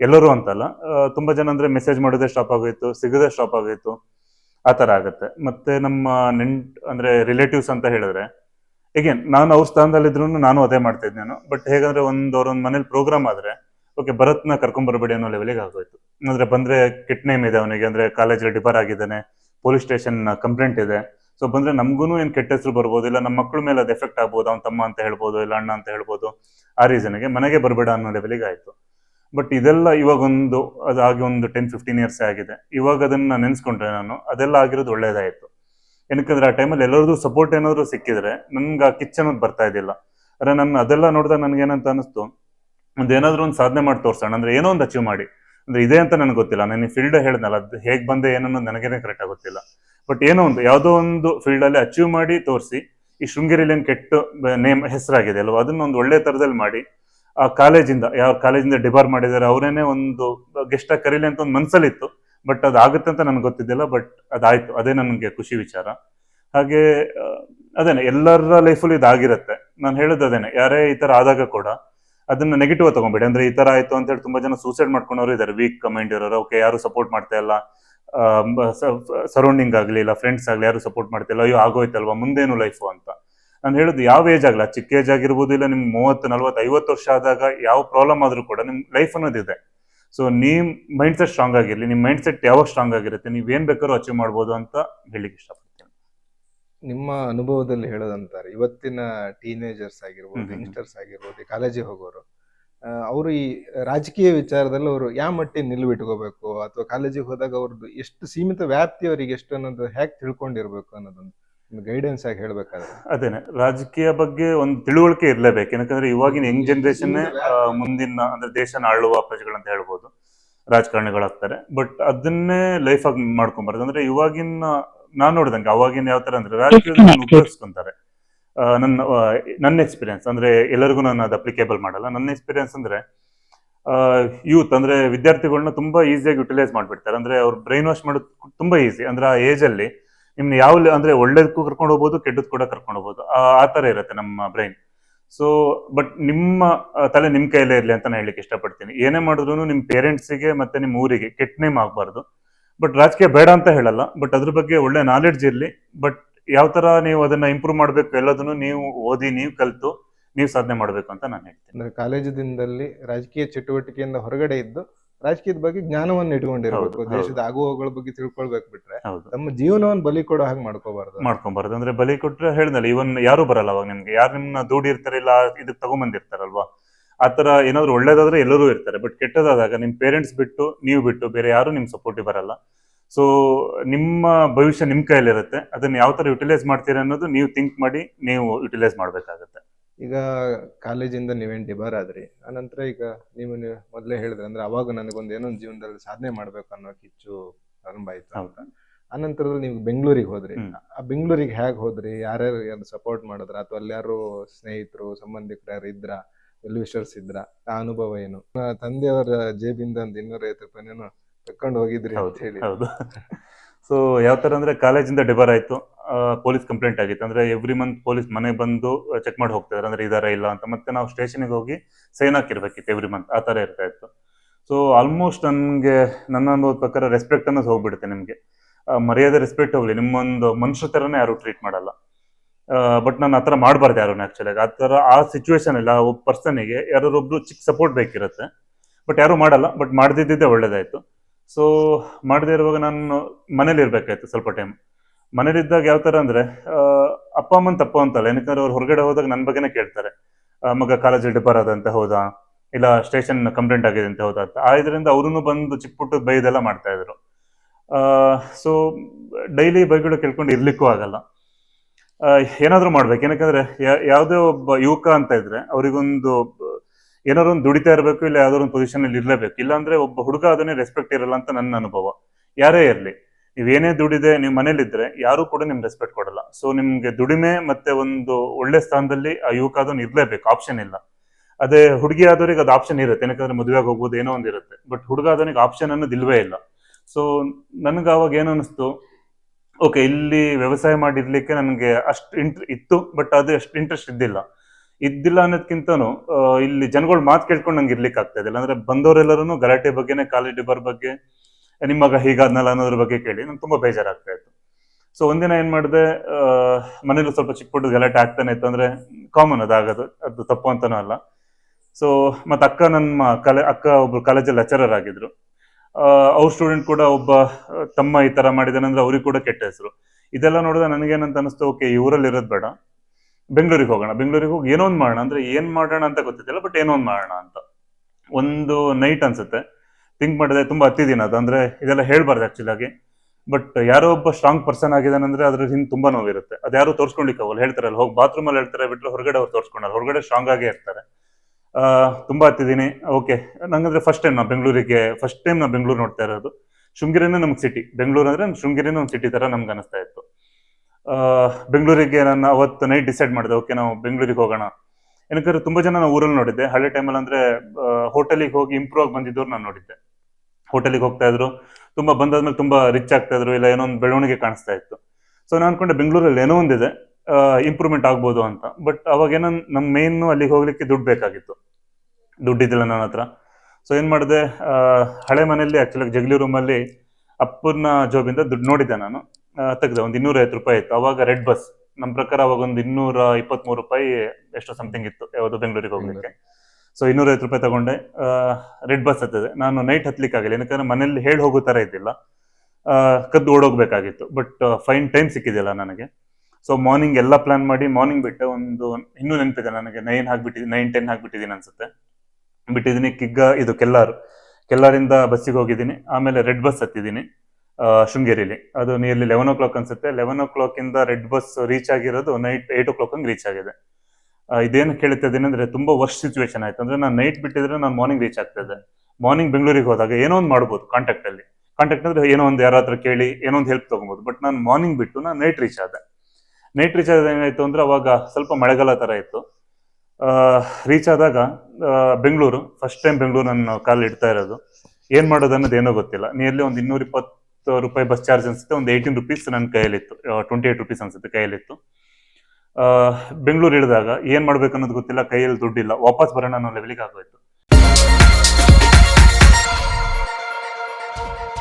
B: ಎಲ್ಲರೂ ಅಂತಲ್ಲ ತುಂಬಾ ಜನ ಅಂದ್ರೆ ಮೆಸೇಜ್ ಮಾಡೋದೇ ಸ್ಟಾಪ್ ಆಗೋಯ್ತು, ಸಿಗದೆ ಸ್ಟಾಪ್ ಆಗೋಯ್ತು, ಆ ತರ ಆಗುತ್ತೆ. ಮತ್ತೆ ನಮ್ಮ ನೆಂಟ್ ಅಂದ್ರೆ ರಿಲೇಟಿವ್ಸ್ ಅಂತ ಹೇಳಿದ್ರೆ ಎಗೇನ್ ನಾನು ಅವ್ರ ಸ್ಥಾನದಲ್ಲಿದ್ರು ನಾನು ಅದೇ ಮಾಡ್ತಾ ನಾನು. ಬಟ್ ಹೇಗಂದ್ರೆ ಒಂದ್ ಅವ್ರೊಂದ್ ಮನೇಲಿ ಪ್ರೋಗ್ರಾಮ್ ಆದ್ರೆ ಓಕೆ ಭರತ್ನ ಕರ್ಕೊಂಡ್ ಬರಬೇಡಿ ಅನ್ನೋ ಲೆವೆಲಿಗೆ ಆಗೋಯ್ತು. ಅಂದ್ರೆ ಬಂದ್ರೆ ಕಿಟ್ ನೇಮ್ ಇದೆ ಅವನಿಗೆ, ಅಂದ್ರೆ ಕಾಲೇಜಲ್ಲಿ ಡಿಫರ್ ಆಗಿದ್ದಾನೆ ಪೊಲೀಸ್ ಸ್ಟೇಷನ್ ಕಂಪ್ಲೇಂಟ್ ಇದೆ. ಸೊ ಬಂದ್ರೆ ನಮಗೂ ಏನ್ ಕೆಟ್ಟ ಹೆಸರು ಬರ್ಬೋದು, ಇಲ್ಲ ನಮ್ಮ ಮಕ್ಕಳ ಮೇಲೆ ಅದು ಎಫೆಕ್ಟ್ ಆಗ್ಬೋದು, ಅವ್ನ ತಮ್ಮ ಅಂತ ಹೇಳ್ಬೋದು, ಇಲ್ಲ ಅಣ್ಣ ಅಂತ ಹೇಳ್ಬೋದು, ಆ ರೀಸನ್ಗೆ ಮನೆಗೆ ಬರಬೇಡ ಅನ್ನೋ ಲೆವೆಲಿಗೆ ಆಯ್ತು. ಬಟ್ ಇದೆಲ್ಲ ಇವಾಗ ಒಂದು ಅದಾಗಿ ಒಂದು ಟೆನ್ ಫಿಫ್ಟೀನ್ ಇಯರ್ಸ್ ಆಗಿದೆ. ಇವಾಗ ಅದನ್ನ ನೆನೆಸ್ಕೊಂಡ್ರೆ ನಾನು, ಅದೆಲ್ಲ ಆಗಿರೋದು ಒಳ್ಳೇದಾಯ್ತು. ಏನಕ್ಕಂದ್ರೆ ಆ ಟೈಮಲ್ಲಿ ಎಲ್ಲರದು ಸಪೋರ್ಟ್ ಏನಾದ್ರು ಸಿಕ್ಕಿದ್ರೆ ನನ್ಗೆ ಆ ಕಿಚ್ ಅನ್ನೋದು ಬರ್ತಾ ಇದ್ದಿಲ್ಲ. ಅರೆ ನಾನು ಅದೆಲ್ಲ ನೋಡಿದಾಗ ನನ್ಗೆ ಏನಂತ ಅನಿಸ್ತು, ಒಂದು ಏನಾದ್ರು ಒಂದು ಸಾಧನೆ ಮಾಡಿ ತೋರ್ಸೋಣ, ಅಂದ್ರೆ ಏನೋ ಒಂದು ಅಚೀವ್ ಮಾಡಿ. ಅಂದ್ರೆ ಇದೆ ಅಂತ ನನಗೆ ಗೊತ್ತಿಲ್ಲ. ನಾನು ಈ ಫೀಲ್ಡ್ ಹೇಳ್ದಲ್ಲ ಅದು ಹೇಗೆ ಬಂದೆ ಏನನ್ನೋದು ನನಗೇನೆ ಕರೆಕ್ಟ್ ಗೊತ್ತಿಲ್ಲ. ಬಟ್ ಏನೋ ಒಂದು, ಯಾವುದೋ ಒಂದು ಫೀಲ್ಡ್ ಅಲ್ಲಿ ಅಚೀವ್ ಮಾಡಿ ತೋರಿಸಿ, ಈ ಶೃಂಗೇರಿಲಿ ಏನು ಕೆಟ್ಟ ನೇಮ್ ಹೆಸರಾಗಿದೆ ಅಲ್ವಾ, ಅದನ್ನ ಒಂದು ಒಳ್ಳೆ ತರದಲ್ಲಿ ಮಾಡಿ ಆ ಕಾಲೇಜಿಂದ, ಯಾವ ಕಾಲೇಜಿಂದ ಡಿಬಾರ್ ಮಾಡಿದ್ದಾರೆ, ಅವರೇನೆ ಒಂದು ಗೆಸ್ಟ್ ಆಗಿ ಕರೀಲಿ ಅಂತ ಒಂದು ಮನ್ಸಲ್ಲಿತ್ತು. ಬಟ್ ಅದು ಆಗುತ್ತೆ ಅಂತ ನನಗೆ ಗೊತ್ತಿದ್ದಿಲ್ಲ, ಬಟ್ ಅದಾಯ್ತು. ಅದೇ ನನಗೆ ಖುಷಿ ವಿಚಾರ. ಹಾಗೆ ಅದೇನೆ, ಎಲ್ಲರ ಲೈಫಲ್ಲಿ ಇದಾಗಿರುತ್ತೆ. ನಾನು ಹೇಳೋದು ಅದೇನೆ, ಯಾರೇ ಈ ತರ ಆದಾಗ ಕೂಡ ಅದನ್ನ ನೆಗೆಟಿವ್ ತಗೊಂಬೇಡಿ. ಅಂದ್ರೆ ಈ ತರ ಆಯ್ತು ಅಂತ ಹೇಳಿ ತುಂಬಾ ಜನ ಸೂಸೈಡ್ ಮಾಡ್ಕೊಂಡವರು ಇದ್ದಾರೆ. ವೀಕ್ ಕಮೆಂಟ್ ಇರೋರು. ಓಕೆ ಯಾರು ಸಪೋರ್ಟ್ ಮಾಡ್ತಾ ಇಲ್ಲ. ಸರೌಂಡಿಂಗ್ ಆಗ್ಲಿ, ಇಲ್ಲ ಫ್ರೆಂಡ್ಸ್ ಆಗ್ಲಿ, ಯಾರು ಸಪೋರ್ಟ್ ಮಾಡ್ತಿಲ್ಲ ಅಯ್ಯೋ, ಆಗೋಯ್ತಲ್ವಾ? ಮುಂದೇನು ಲೈಫು ಅಂತ. ನಾನು ಹೇಳೋದು ಯಾವ ಏಜ್ ಆಗಲ್ಲ ಚಿಕ್ಕ ಏಜ್ ಆಗಿರ್ಬೋದು ಇಲ್ಲ ನಿಮ್ಗೆ ಮೂವತ್ತು ನಲ್ವತ್ತು ಐವತ್ತು ವರ್ಷ ಆದಾಗ ಯಾವ ಪ್ರಾಬ್ಲಮ್ ಆದ್ರೂ ಕೂಡ ನಿಮ್ ಲೈಫ್ ಅನ್ನೋದಿದೆ ಸೊ ನಿಮ್ ಮೈಂಡ್ ಸೆಟ್ ಸ್ಟ್ರಾಂಗ್ ಆಗಿರ್ಲಿ ನಿಮ್ಮ ಮೈಂಡ್ ಸೆಟ್ ಯಾವಾಗ ಸ್ಟ್ರಾಂಗ್ ಆಗಿರುತ್ತೆ ನೀವು ಏನ್ ಬೇಕಾದ್ರೂ ಅಚೀವ್ ಮಾಡ್ಬೋದು ಅಂತ ಹೇಳಿಕ್ ಇಷ್ಟಪಡ್ತೀನಿ.
A: ನಿಮ್ಮ ಅನುಭವದಲ್ಲಿ ಹೇಳೋದಂತಾರೆ ಇವತ್ತಿನ ಟೀನೇಜರ್ಸ್ ಆಗಿರ್ಬೋದು. ಯಂಗ್ಸ್ಟರ್ಸ್ ಆಗಿರ್ಬೋದು ಕಾಲೇಜಿಗೆ ಹೋಗೋರು ಅವರು ಈ ರಾಜಕೀಯ ವಿಚಾರದಲ್ಲಿ ಅವರು ಯಾವ ಮಟ್ಟಿಗೆ ನಿಲ್ಬಿಟ್ಕೋಬೇಕು ಅಥವಾ ಕಾಲೇಜಿಗೆ ಹೋದಾಗ ಅವ್ರದ್ದು ಎಷ್ಟು ಸೀಮಿತ ವ್ಯಾಪ್ತಿ ಅವರಿಗೆ ಎಷ್ಟು ಅನ್ನೋದು ಹೇಗೆ ತಿಳ್ಕೊಂಡಿರ್ಬೇಕು ಅನ್ನೋದೊಂದು. ಗೈಡೆನ್ಸ್ ಆಗಿ ಹೇಳ್ಬೇಕಾದ್ರೆ.
B: ಅದೇನೆ ರಾಜಕೀಯ ಬಗ್ಗೆ ಒಂದು ತಿಳುವಳಿಕೆ ಇರಲೇಬೇಕು. ಯಾಕಂದ್ರೆ ಇವಾಗಿನ ಯಂಗ್ ಜನರೇಷನ್ ಮುಂದಿನ ಅಂದ್ರೆ ದೇಶನ ಆಳುವ ಪ್ರಜೆಗಳಂತ ಹೇಳ್ಬೋದು. ರಾಜಕಾರಣಿಗಳಾಗ್ತಾರೆ. ಬಟ್ ಅದನ್ನೇ ಲೈಫ್ ಆಗಿ ಮಾಡ್ಕೊಂಬಾರ್ದು. ಅಂದ್ರೆ ಇವಾಗಿನ ನಾನ್ ನೋಡಿದಂಗೆ ಅವಾಗಿನ ಯಾವ ತರ ಅಂದ್ರೆ ರಾಜಕೀಯದಲ್ಲಿ ಉಪಯೋಗಿಸ್ಕೊಂತಾರೆ ಆ, ನನ್ನ ನನ್ನ ಎಕ್ಸ್ಪೀರಿಯನ್ಸ್ ಅಂದ್ರೆ ಎಲ್ಲರಿಗೂ ನಾನು ಅದು ಅಪ್ಲಿಕೇಬಲ್ ಮಾಡಲ್ಲ. ನನ್ನ ಎಕ್ಸ್ಪೀರಿಯನ್ಸ್ ಅಂದ್ರೆ ಯೂತ್ ಅಂದ್ರೆ ವಿದ್ಯಾರ್ಥಿಗಳನ್ನ ತುಂಬಾ ಈಸಿಯಾಗಿ ಯುಟಿಲೈಸ್ ಮಾಡ್ಬಿಡ್ತಾರೆ. ಅಂದ್ರೆ ಅವ್ರು ಬ್ರೈನ್ ವಾಶ್ ಮಾಡೋದು ತುಂಬಾ ಈಸಿ ಅಂದ್ರೆ ಆ ಏಜ್ ಅಲ್ಲಿ ನಿಮ್ನ ಯಾವ ಅಂದ್ರೆ ಒಳ್ಳೇದಕ್ಕೂ ಕರ್ಕೊಂಡು ಹೋಗ್ಬೋದು ಕೆಟ್ಟದ್ ಕೂಡ ಕರ್ಕೊಂಡು ಹೋಗ್ಬೋದು. ಆ ತರ ಇರುತ್ತೆ ನಮ್ಮ ಬ್ರೈನ್ ಸೊ ಬಟ್ ನಿಮ್ಮ ತಲೆ ನಿಮ್ ಕೈಲೇ ಇರ್ಲಿ ಅಂತ ನಾನು ಹೇಳಿಕ್ಕೆ ಇಷ್ಟಪಡ್ತೀನಿ. ಏನೇ ಮಾಡಿದ್ರು ನಿಮ್ ಪೇರೆಂಟ್ಸಿಗೆ ಮತ್ತೆ ನಿಮ್ ಊರಿಗೆ ಕೆಟ್ಟ ನೇಮ್ ಆಗ್ಬಾರ್ದು. ಬಟ್ ರಾಜಕೀಯ ಬೇಡ ಅಂತ ಹೇಳಲ್ಲ ಬಟ್ ಅದ್ರ ಬಗ್ಗೆ ಒಳ್ಳೆ ನಾಲೆಡ್ಜ್ ಇರ್ಲಿ. ಬಟ್ ಯಾವ ತರ ನೀವು ಅದನ್ನ ಇಂಪ್ರೂವ್ ಮಾಡ್ಬೇಕು ಎಲ್ಲದನ್ನು ನೀವು ಓದಿ, ನೀವು ಕಲ್ತು, ನೀವು ಸಾಧನೆ ಮಾಡ್ಬೇಕು ಅಂತ ನಾನು ಹೇಳ್ತೀನಿ.
A: ಅಂದ್ರೆ ಕಾಲೇಜು ದಿನದಲ್ಲಿ ರಾಜಕೀಯ ಚಟುವಟಿಕೆಯಿಂದ ಹೊರಗಡೆ ಇದ್ದು ರಾಜಕೀಯದ ಬಗ್ಗೆ ಜ್ಞಾನವನ್ನು ಇಟ್ಕೊಂಡಿರ್ಬೇಕು ದೇಶದ ಹೋಗುಗಳ ಬಗ್ಗೆ ತಿಳ್ಕೊಳ್ಬೇಕು ಬಿಟ್ರೆ ತಮ್ಮ ಜೀವನವನ್ನು ಬಲಿ ಕೊಡೋ ಹಾಗೆ ಮಾಡ್ಕೋಬಾರ್ದು.
B: ಮಾಡ್ಕೊಬಾರ್ದು. ಅಂದ್ರೆ ಬಲಿ ಕೊಟ್ರೆ ಹೇಳಿದ್ನಲ್ಲ ಇವನ್ ಯಾರು ಬರಲ್ಲ ಅವಾಗ ನಿಮ್ಗೆ. ಯಾರು ನಿಮ್ನ ದುಡ್ಡು ಇಲ್ಲ ಇದಕ್ ತಗೊಂಬಂದಿರ್ತಾರಲ್ವಾ? ಆತರ ಏನಾದ್ರು ಒಳ್ಳೇದಾದ್ರೆ ಎಲ್ಲರೂ ಇರ್ತಾರೆ. ಬಟ್ ಕೆಟ್ಟದಾದಾಗ ನಿಮ್ ಪೇರೆಂಟ್ಸ್ ಬಿಟ್ಟು ನೀವು ಬಿಟ್ಟು ಬೇರೆ ಯಾರು ನಿಮ್ ಸಪೋರ್ಟಿವ್ ಬರಲ್ಲ. ಸೊ ನಿಮ್ಮ ಭವಿಷ್ಯ ನಿಮ್ ಕೈಯಲ್ಲಿರುತ್ತೆ. ಅದನ್ನ ಯಾವ ತರ ಯುಟಿಲೈಸ್ ಮಾಡ್ತೀರಾ ಅನ್ನೋದು ನೀವು ಥಿಂಕ್ ಮಾಡಿ ನೀವು ಯುಟಿಲೈಸ್ ಮಾಡ್ಬೇಕಾಗತ್ತೆ.
A: ಈಗ ಕಾಲೇಜಿಂದ ನೀವೇನು ಡಿಬಾರ್ ಆದ್ರಿ? ಆನಂತರ ಈಗ ನೀವು ನೀವು ಮೊದಲೇ ಹೇಳಿದ್ರೆ ಅಂದ್ರೆ ಅವಾಗ ನನಗೊಂದು ಏನೋ ಒಂದು ಜೀವನದಲ್ಲಿ ಸಾಧನೆ ಮಾಡ್ಬೇಕು ಅನ್ನೋ ಕಿಚ್ಚು ಆರಂಭ ಆಯ್ತು ಅಂತ. ಆನಂತರದಲ್ಲಿ ನೀವು ಬೆಂಗಳೂರಿಗೆ ಹೋದ್ರಿ. ಆ ಬೆಂಗಳೂರಿಗೆ ಹೇಗೆ ಹೋದ್ರಿ? ಯಾರ್ಯಾರು ಯಾರು ಸಪೋರ್ಟ್ ಮಾಡಿದ್ರ? ಅಥವಾ ಅಲ್ಲಿ ಯಾರು ಸ್ನೇಹಿತರು ಸಂಬಂಧಿಕರು ಯಾರು ಇದ್ರ? ವೆಲ್ ವಿಷರ್ಸ್ ಇದ್ರ? ಆ ಅನುಭವ ಏನು? ತಂದೆಯವರ ಜೇಬಿಂದ ಒಂದು ಇನ್ನೂರೈವತ್ತು ರೂಪಾಯಿನೇನೋ ತಕೊಂಡು ಹೋಗಿದ್ರಿ ಅಂತ ಹೇಳಿ.
B: ಹೌದು. ಸೊ ಯಾವ ತರ ಅಂದ್ರೆ ಕಾಲೇಜಿಂದ ಡಿಬಾರ್ ಆಯ್ತು. ಪೊಲೀಸ್ ಕಂಪ್ಲೇಂಟ್ ಆಗಿತ್ತು. ಅಂದ್ರೆ ಎವ್ರಿ ಮಂತ್ ಪೊಲೀಸ್ ಮನೆ ಬಂದು ಚೆಕ್ ಮಾಡಿ ಹೋಗ್ತಿದ್ದಾರೆ ಅಂದ್ರೆ ಇದಾರ ಇಲ್ಲ ಅಂತ. ಮತ್ತೆ ನಾವು ಸ್ಟೇಷನಿಗೆ ಹೋಗಿ ಸೈನ್ ಹಾಕಿರ್ಬೇಕಿತ್ತು ಎವ್ರಿ ಮಂತ್ ಆ ತರ ಇರ್ತಾ ಇತ್ತು. ಸೊ ಆಲ್ಮೋಸ್ಟ್ ನನ್ಗೆ, ನನ್ನ ಅನುಭವದ ಪ್ರಕಾರ ರೆಸ್ಪೆಕ್ಟ್ ಅನ್ನೋದು ಹೋಗ್ಬಿಡುತ್ತೆ ನಿಮ್ಗೆ. ಮರ್ಯಾದೆ ರೆಸ್ಪೆಕ್ಟ್ ಹೋಗ್ಲಿ. ನಿಮ್ಮೊಂದು ಮನುಷ್ಯ ತರನೇ ಯಾರು ಟ್ರೀಟ್ ಮಾಡಲ್ಲ. ಬಟ್ ನಾನು ಆ ಥರ ಮಾಡಬಾರ್ದು ಯಾರು ಆಕ್ಚುಲಿ ಆ ಥರ ಆ ಸಿಚುವೇಶನ್ ಇಲ್ಲ ಒಬ್ಬ ಪರ್ಸನಿಗೆ ಯಾರೊಬ್ರು ಚಿಕ್ಕ ಸಪೋರ್ಟ್ ಬೇಕಿರುತ್ತೆ. ಬಟ್ ಯಾರು ಮಾಡಲ್ಲ. ಬಟ್ ಮಾಡದಿದ್ದೇ ಒಳ್ಳೇದಾಯ್ತು. ಸೊ ಮಾಡದೇ ಇರುವಾಗ ನಾನು ಮನೇಲಿ ಇರ್ಬೇಕಾಯ್ತು ಸ್ವಲ್ಪ ಟೈಮ್ ಮನೇಲಿದ್ದಾಗ ಯಾವ ತರ ಅಂದ್ರೆ ಆ, ಅಪ್ಪ ಅಮ್ಮನ್ ತಪ್ಪು ಅಂತಲ್ಲ. ಏನಕ್ಕಂದ್ರೆ ಅವ್ರು ಹೊರಗಡೆ ಹೋದಾಗ ನನ್ನ ಬಗ್ಗೆನೇ ಕೇಳ್ತಾರೆ. ಆ, ಮಗ ಕಾಲೇಜಲ್ಲಿ ಡಿಪಾರ್ ಆದಂತ ಹೌದಾ? ಇಲ್ಲ ಸ್ಟೇಷನ್ ಕಂಪ್ಲೇಂಟ್ ಆಗಿದೆ ಅಂತ ಹೌದಾ ಆ ಇದರಿಂದ ಅವ್ರೂ ಬಂದು ಚಿಕ್ಕ ಪುಟ್ಟ ಬೈದೆಲ್ಲ ಮಾಡ್ತಾ ಇದ್ರು. ಸೊ ಡೈಲಿ ಬೈಗಳು ಕೇಳ್ಕೊಂಡು ಇರ್ಲಿಕ್ಕೂ ಆಗಲ್ಲ. ಏನಾದರೂ ಮಾಡ್ಬೇಕು. ಏನಕ್ಕಂದ್ರೆ ಯಾವುದೇ ಒಬ್ಬ ಯುವಕ ಅಂತ ಇದ್ರೆ ಅವರಿಗೊಂದು ಏನಾದ್ರು ಒಂದು ದುಡಿತಾ ಇರಬೇಕು ಇಲ್ಲ ಯಾವ್ದಾದ್ರು ಒಂದು ಪೊಸಿಷನ್ ಅಲ್ಲಿ ಇರಲೇಬೇಕು. ಇಲ್ಲಾಂದ್ರೆ ಒಬ್ಬ ಹುಡುಗ ಅದನ್ನೇ ರೆಸ್ಪೆಕ್ಟ್ ಇರಲ್ಲ ಅಂತ ನನ್ನ ಅನುಭವ. ಯಾರೇ ಇರಲಿ, ನೀವೇನೇ ದುಡಿದೆ, ನೀವು ಮನೇಲಿದ್ರೆ ಯಾರು ಕೂಡ ನಿಮ್ಗೆ ರೆಸ್ಪೆಕ್ಟ್ ಕೊಡಲ್ಲ. ಸೊ ನಿಮ್ಗೆ ದುಡಿಮೆ ಮತ್ತೆ ಒಂದು ಒಳ್ಳೆ ಸ್ಥಾನದಲ್ಲಿ ಆ ಯುವಕ ಅದನ್ನು ಇರಲೇಬೇಕು ಆಪ್ಷನ್ ಇಲ್ಲ. ಅದೇ ಹುಡುಗಿ ಆದವ್ರಿಗೆ ಅದು ಆಪ್ಷನ್ ಇರುತ್ತೆ. ಏನಕ್ಕಂದ್ರೆ ಮದುವೆಗೆ ಹೋಗ್ಬೋದು, ಏನೋ ಒಂದು ಇರುತ್ತೆ. ಬಟ್ ಹುಡುಗ ಆದವನಿಗೆ ಆಪ್ಷನ್ ಅನ್ನೋದು ಇಲ್ವೇ ಇಲ್ಲ. ಸೊ ನನ್ಗೆ ಅವಾಗ ಏನು ಅನಿಸ್ತು? ಓಕೆ ಇಲ್ಲಿ ವ್ಯವಸಾಯ ಮಾಡಿರ್ಲಿಕ್ಕೆ ನನಗೆ ಅಷ್ಟು ಇಂಟ್ರೆ ಇತ್ತು ಬಟ್ ಅದು ಅಷ್ಟು ಇಂಟ್ರೆಸ್ಟ್ ಇದ್ದಿಲ್ಲ. ಇದ್ದಿಲ್ಲ ಅನ್ನೋದ್ಕಿಂತನೂ ಇಲ್ಲಿ ಜನಗಳು ಮಾತು ಕೇಳ್ಕೊಂಡು ನಂಗೆ ಇರ್ಲಿಕ್ಕೆ ಆಗ್ತಾ ಇಲ್ಲ ಅಂದ್ರೆ ಬಂದವರೆಲ್ಲರೂ ಗಲಾಟೆ ಬಗ್ಗೆನೇ ಕಾಲೇಜ್ ಡಿಬರ್ ಬಗ್ಗೆ, ನಿಮ್ಮ ಮಗ ಹೀಗಾದ್ನಲ್ಲ ಅನ್ನೋದ್ರ ಬಗ್ಗೆ ಕೇಳಿ ನಂಗೆ ತುಂಬಾ ಬೇಜಾರಾಗ್ತಾ ಇತ್ತು. ಸೊ ಒಂದಿನ ಏನ್ ಮಾಡಿದೆ ಮನೇಲಿ ಸ್ವಲ್ಪ ಚಿಕ್ಕ ಪುಟ್ಟ ಗಲಾಟೆ ಆಗ್ತಾನೆ ಇತ್ತು ಅಂದ್ರೆ ಕಾಮನ್ ಅದಾಗದು ಅದು ತಪ್ಪು ಅಂತಾನೂ ಅಲ್ಲ. ಸೊ ಮತ್ತೆ ಅಕ್ಕ ನನ್ನ ಕಲೆ, ಅಕ್ಕ ಒಬ್ರು ಕಾಲೇಜಲ್ಲಿ ಲೆಕ್ಚರರ್ ಆಗಿದ್ರು. ಅವ್ರ ಸ್ಟೂಡೆಂಟ್ ಕೂಡ ಒಬ್ಬ, ತಮ್ಮ ಈ ತರ ಮಾಡಿದಾನಂದ್ರೆ ಅವ್ರಿಗೆ ಕೂಡ ಕೆಟ್ಟ ಹೆಸರು. ಇದೆಲ್ಲ ನೋಡಿದ್ರೆ ನನಗೇನಂತ ಅನಿಸ್ತು ಓಕೆ ಇವರಲ್ಲಿ ಇರೋದು ಬೇಡ. ಬೆಂಗಳೂರಿಗೆ ಹೋಗೋಣ, ಬೆಂಗಳೂರಿಗೆ ಹೋಗಿ ಏನೋ ಒಂದು ಮಾಡೋಣ ಅಂದ್ರೆ ಏನ್ ಮಾಡೋಣ ಅಂತ ಗೊತ್ತಿದ್ದಿಲ್ಲ ಬಟ್ ಏನೋ ಒಂದು ಮಾಡೋಣ ಅಂತ. ಒಂದು ನೈಟ್ ಅನ್ಸುತ್ತೆ. ಥಿಂಕ್ ಮಾಡಿದೆ ತುಂಬಾ ಹತ್ತಿದಿನ ಅದು, ಅಂದ್ರೆ ಇದೆಲ್ಲ ಹೇಳ್ಬಾರ್ದು ಆಕ್ಚುಲಿ ಆಗಿ. ಬಟ್ ಯಾರೋ ಒಬ್ಬ ಸ್ಟ್ರಾಂಗ್ ಪರ್ಸನ್ ಆಗಿದಾನಂದ್ರೆ ಅದ್ರ ಹಿಂದೆ ತುಂಬಾ ನೋವಿರುತ್ತೆ. ಅದ್ಯಾರು ತೋರ್ಸ್ಕೊಳ್ಲಿಕ್ಕೆ ಹೇಳ್ತಾರೆ ಅಲ್ಲಿ ಹೋಗಿ ಬಾತ್ರೂಮ್ ಅಲ್ಲಿ ಹೇಳ್ತಾರೆ, ಬಿಟ್ರೆ ಹೊರಗಡೆ ಅವ್ರು ತೋರ್ಸ್ಕೊಂಡಾರ ಹೊರಗಡೆ ಸ್ಟ್ರಾಂಗ್ ಆಗೇ ಇರ್ತಾರೆ. ತುಂಬಾ ಹತ್ತಿದ್ದೀನಿ ಓಕೆ ನಂಗಂದ್ರೆ ಫಸ್ಟ್ ಟೈಮ್ ನಾ ಬೆಂಗಳೂರಿಗೆ ಫಸ್ಟ್ ಟೈಮ್ ನಾ ಬೆಂಗಳೂರು ನೋಡ್ತಾ ಇರೋದು. ಶೃಂಗೇರಿನೇ ನಮ್ಗೆ ಸಿಟಿ ಬೆಂಗಳೂರು ಅಂದ್ರೆ ಶೃಂಗೇರಿನೇ ಒಂದು ಸಿಟಿ ತರ ನಮ್ಗೆ ಅನಿಸ್ತಾ ಇತ್ತು. ಬೆಂಗಳೂರಿಗೆ ನಾನು ಅವತ್ತು ನೈಟ್ ಡಿಸೈಡ್ ಮಾಡಿದೆ. ಓಕೆ ನಾವು ಬೆಂಗಳೂರಿಗೆ ಹೋಗೋಣ. ಏನಕ್ಕೆ ತುಂಬಾ ಜನ ನಾನು ಊರಲ್ಲಿ ನೋಡಿದ್ದೆ. ಹಳೆ ಟೈಮಲ್ಲಿ ಅಂದ್ರೆ ಹೋಟೆಲಿಗೆ ಹೋಗಿ ಇಂಪ್ರೂವ್ ಆಗಿ ಬಂದಿದ್ದವ್ರು ನಾನು ನೋಡಿದ್ದೆ. ಹೋಟೆಲಿಗೆ ಹೋಗ್ತಾ ಇದ್ರು. ತುಂಬಾ ಬಂದಾದ್ಮೇಲೆ ತುಂಬಾ ರಿಚ್ ಆಗ್ತಾ ಇದ್ರು. ಇಲ್ಲ, ಏನೋ ಒಂದು ಬೆಳವಣಿಗೆ ಕಾಣಿಸ್ತಾ ಇತ್ತು. ಸೊ ನಾನು ಅನ್ಕೊಂಡೆ ಬೆಂಗಳೂರಲ್ಲಿ ಏನೋ ಒಂದಿದೆ ಇಂಪ್ರೂವ್ಮೆಂಟ್ ಆಗ್ಬೋದು ಅಂತ. ಬಟ್ ಅವಾಗ ಏನೋ ನಮ್ಮ ಮೇನ್ ಅಲ್ಲಿಗೆ ಹೋಗ್ಲಿಕ್ಕೆ ದುಡ್ಡು ಬೇಕಾಗಿತ್ತು. ದುಡ್ಡಿದ್ದಿಲ್ಲ ನನ್ನ ಹತ್ರ. ಸೊ ಏನ್ ಮಾಡಿದೆ? ಹಳೆ ಮನೆಯಲ್ಲಿ ಆಕ್ಚುಲಿ ಜಗಲಿ ರೂಮಲ್ಲಿ ಅಪ್ಪನ ಜೋಬಿಂದ ದುಡ್ಡು ನೋಡಿದ್ದೆ ನಾನು. ತೆಗ್ದೆ, ಒಂದು ಇನ್ನೂರ ಐವತ್ತು ರೂಪಾಯಿ ಇತ್ತು ಅವಾಗ ರೆಡ್ ಬಸ್ ನಮ್ಮ ಪ್ರಕಾರ ಅವಾಗ ಒಂದು ಇನ್ನೂರ ಇಪ್ಪತ್ಮೂರು ರೂಪಾಯಿ ಎಷ್ಟೋ ಸಮಥಿಂಗ್ ಇತ್ತು, ಯಾವುದು ಬೆಂಗಳೂರಿಗೆ ಹೋಗ್ಲಿಕ್ಕೆ. ಸೊ ಇನ್ನೂರ ಐವತ್ತು ರೂಪಾಯಿ ತಗೊಂಡೆ. ರೆಡ್ ಬಸ್ ಹತ್ತದೆ. ನಾನು ನೈಟ್ ಹತ್ಲಿಕ್ಕೆ ಆಗಿಲ್ಲ ಯಾಕಂದ್ರೆ ಮನೇಲಿ ಹೇಳಿ ಹೋಗೋ ತರ ಇದ್ದಿಲ್ಲ. ಕದ್ದು ಓಡೋಗ್ಬೇಕಾಗಿತ್ತು ಬಟ್ ಫೈನ್ ಟೈಮ್ ಸಿಕ್ಕಿದೆಯಲ್ಲ ನನಗೆ. ಸೊ ಮಾರ್ನಿಂಗ್ ಎಲ್ಲ ಪ್ಲಾನ್ ಮಾಡಿ ಮಾರ್ನಿಂಗ್ ಬಿಟ್ಟೆ ಒಂದು ಇನ್ನೂ ನೆನಪಿದೆ ನನಗೆ. ನೈನ್ ಹಾಕ್ಬಿಟ್ಟಿದ್ದೀನಿ ನೈನ್ ಟೆನ್ ಹಾಕ್ಬಿಟ್ಟಿದ್ದೀನಿ ಅನ್ಸುತ್ತೆ. ಬಿಟ್ಟಿದ್ದೀನಿ ಕಿಗ್ಗ, ಇದು ಕೆಲ್ಲಾರು. ಕೆಲ್ಲಾರಿಂದ ಬಸ್ಸಿಗೆ ಹೋಗಿದ್ದೀನಿ. ಆಮೇಲೆ ರೆಡ್ ಬಸ್ ಹತ್ತಿದ್ದೀನಿ ಶೃಂಗೇರಿಲಿ. ಅದು ನಿಯರ್ಲಿ ಲೆವೆನ್ ಓ ಕ್ಲಾಕ್ ಅನ್ಸುತ್ತೆ. ಲೆವೆನ್ ಓ ಕ್ಲಾಕ್ ಇಂದ ರೆಡ್ ಬಸ್ ರೀಚ್ ಆಗಿರೋದು ನೈಟ್ ಏಟ್ ಓ ಕ್ಲಾಕ್ ಹಂಗೆ ರೀಚ್ ಆಗಿದೆ. ಇದೇನು ಕೇಳ್ತಾ ಇದ್ದೀನಿ ಅಂದ್ರೆ ತುಂಬಾ ವರ್ಷ ಸಿಚುವೇಶನ್ ಆಯ್ತು. ಅಂದ್ರೆ ನಾನು ನೈಟ್ ಬಿಟ್ಟಿದ್ರೆ ನಾನು ಮಾರ್ನಿಂಗ್ ರೀಚ್ ಆಗ್ತಾ ಇದೆ ಮಾರ್ನಿಂಗ್ ಬೆಂಗಳೂರಿಗೆ ಹೋದಾಗ ಏನೋ ಒಂದು ಮಾಡ್ಬೋದು ಕಾಂಟ್ಯಾಕ್ಟ್ ಅಲ್ಲಿ. ಕಾಂಟ್ಯಾಕ್ಟ್ ಅಂದ್ರೆ ಏನೋ ಒಂದು ಯಾರ ಕೇಳಿ, ಏನೋ ಒಂದು ಹೆಲ್ಪ್ ತಗೊಬೋದು. ಬಟ್ ನಾನು ಮಾರ್ನಿಂಗ್ ಬಿಟ್ಟು ನಾನು ನೈಟ್ ರೀಚ್ ಆದೆ. ನೈಟ್ ರೀಚ್ ಆದ ಏನಾಯ್ತು ಅಂದ್ರೆ ಅವಾಗ ಸ್ವಲ್ಪ ಮಳೆಗಾಲ ತರ ಇತ್ತು. ರೀಚ್ ಆದಾಗ ಬೆಂಗಳೂರು ಫಸ್ಟ್ ಟೈಮ್ ಬೆಂಗಳೂರು ನಾನು ಕಾಲ್ ಇಡ್ತಾ ಇರೋದು. ಏನ್ ಮಾಡೋದು ಅನ್ನೋದು ಏನೋ ಗೊತ್ತಿಲ್ಲ. ನಿಯರ್ಲಿ ಒಂದು ಇನ್ನೂರ ಇಪ್ಪತ್ತು ರೂಪಾಯಿ ಬಸ್ ಚಾರ್ಜ್ ಅನ್ಸುತ್ತೆ, ಒಂದು ಏಯ್ಟೀನ್ ರುಪೀಸ್ ನನ್ನ ಕೈಯಲ್ಲಿತ್ತು ಟ್ವೆಂಟಿ ಏಟ್ ರುಪೀಸ್ ಅನ್ಸುತ್ತೆ ಕೈಯಲ್ಲಿತ್ತು. ಬೆಂಗಳೂರು ಇಳಿದಾಗ ಏನ್ ಮಾಡ್ಬೇಕು ಅನ್ನೋದು ಗೊತ್ತಿಲ್ಲ, ಕೈಯಲ್ಲಿ ದುಡ್ಡಿಲ್ಲ, ವಾಪಸ್ ಬರೋಣ ಅನ್ನೋ ಲೆವೆಲಿಗೆ ಆಗೋಯ್ತು.